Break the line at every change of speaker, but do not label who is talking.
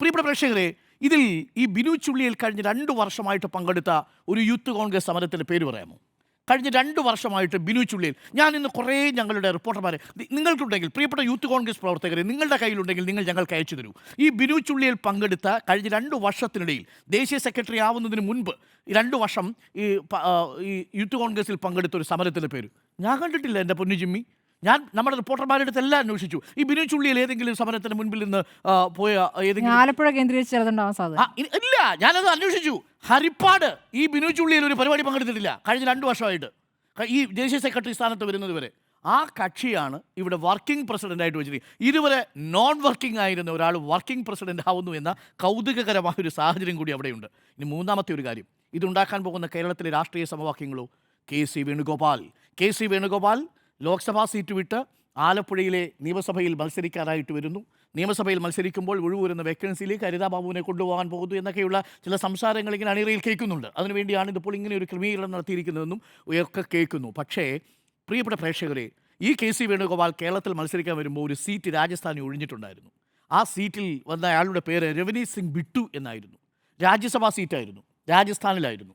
പ്രിയപ്പെട്ട പ്രേക്ഷകരെ ഇതിൽ ഈ ബിനു ചുള്ളിയിൽ കഴിഞ്ഞ രണ്ട് വർഷമായിട്ട് പങ്കെടുത്ത ഒരു യൂത്ത് കോൺഗ്രസ് സമരത്തിന്റെ പേര് പറയാമോ? കഴിഞ്ഞ രണ്ട് വർഷമായിട്ട് ബിനു ചുള്ളിയിൽ. ഞാൻ ഇന്ന് കുറേ ഞങ്ങളുടെ റിപ്പോർട്ടർമാരെ നിങ്ങൾക്കുണ്ടെങ്കിൽ പ്രിയപ്പെട്ട യൂത്ത് കോൺഗ്രസ് പ്രവർത്തകരെ നിങ്ങളുടെ കയ്യിലുണ്ടെങ്കിൽ നിങ്ങൾ ഞങ്ങൾക്ക് അയച്ചു തരൂ. ഈ ബിനു ചുള്ളിയിൽ പങ്കെടുത്ത കഴിഞ്ഞ രണ്ട് വർഷത്തിനിടയിൽ ദേശീയ സെക്രട്ടറി ആവുന്നതിന് മുൻപ് രണ്ട് വർഷം ഈ യൂത്ത് കോൺഗ്രസിൽ പങ്കെടുത്ത ഒരു സമരത്തിന്റെ പേര്. ഞാൻ കണ്ടിട്ടില്ല എന്റെ പൊന്നു ജിമ്മി. ഞാൻ നമ്മുടെ റിപ്പോർട്ടർമാരുടെ അടുത്ത് എല്ലാം അന്വേഷിച്ചു. ഈ ബിനു ചുള്ളിയിൽ ഏതെങ്കിലും സമരത്തിന് മുൻപിൽ നിന്ന് പോയ ഏതെങ്കിലും
ആലപ്പുഴ കേന്ദ്രീകരിച്ച് ചിലതുണ്ടാവാൻ സാധ്യത.
ഇല്ല ഞാനത് അന്വേഷിച്ചു. ഹരിപ്പാട് ഈ ബിനു ചുള്ളിയിൽ ഒരു പരിപാടി പങ്കെടുത്തിട്ടില്ല. കഴിഞ്ഞ രണ്ട് വർഷമായിട്ട്. ഈ ദേശീയ സെക്രട്ടറി സ്ഥാനത്ത് വരുന്നത് വരെ. ആ കക്ഷിയാണ് ഇവിടെ വർക്കിംഗ് പ്രസിഡന്റ് ആയിട്ട് വെച്ചിരിക്കുന്നത്. ഇതുവരെ നോൺ വർക്കിംഗ് ആയിരുന്ന ഒരാൾ വർക്കിംഗ് പ്രസിഡന്റ് ആവുന്നു എന്ന കൗതുകകരമായ ഒരു സാഹചര്യം കൂടി അവിടെയുണ്ട്. ഇനി മൂന്നാമത്തെ ഒരു കാര്യം. ഇതുണ്ടാക്കാൻ പോകുന്ന കേരളത്തിലെ രാഷ്ട്രീയ സമവാക്യങ്ങളോ? K C Venugopal. K C Venugopal Lok Sabha seat വിട്ട് ആലപ്പുഴയിലെ നിയമസഭയിൽ മത്സരിക്കാനായിട്ട് വരുന്നു. നിയമസഭയിൽ മത്സരിക്കുമ്പോൾ ഒഴിവുവരുന്ന വേക്കൻസിയിലേക്ക് ഹരിതാ ബാബുവിനെ കൊണ്ടുപോകാൻ പോകുന്നു എന്നൊക്കെയുള്ള ചില സംസാരങ്ങൾ ഇങ്ങനെ അണിയറയിൽ കേൾക്കുന്നുണ്ട്. അതിനുവേണ്ടിയാണ് ഇതിപ്പോൾ ഇങ്ങനെ ഒരു ക്രമീകരണം നടത്തിയിരിക്കുന്നതെന്നും ഒക്കെ കേൾക്കുന്നു. പക്ഷേ പ്രിയപ്പെട്ട പ്രേക്ഷകരെ ഈ കെ സി വേണുഗോപാൽ കേരളത്തിൽ മത്സരിക്കാൻ വരുമ്പോൾ ഒരു സീറ്റ് രാജസ്ഥാനിൽ ഒഴിഞ്ഞിട്ടുണ്ടായിരുന്നു. ആ സീറ്റിൽ വന്ന അയാളുടെ പേര് രവനീത് സിംഗ് ബിട്ടു എന്നായിരുന്നു. രാജ്യസഭാ സീറ്റായിരുന്നു. രാജസ്ഥാനിലായിരുന്നു.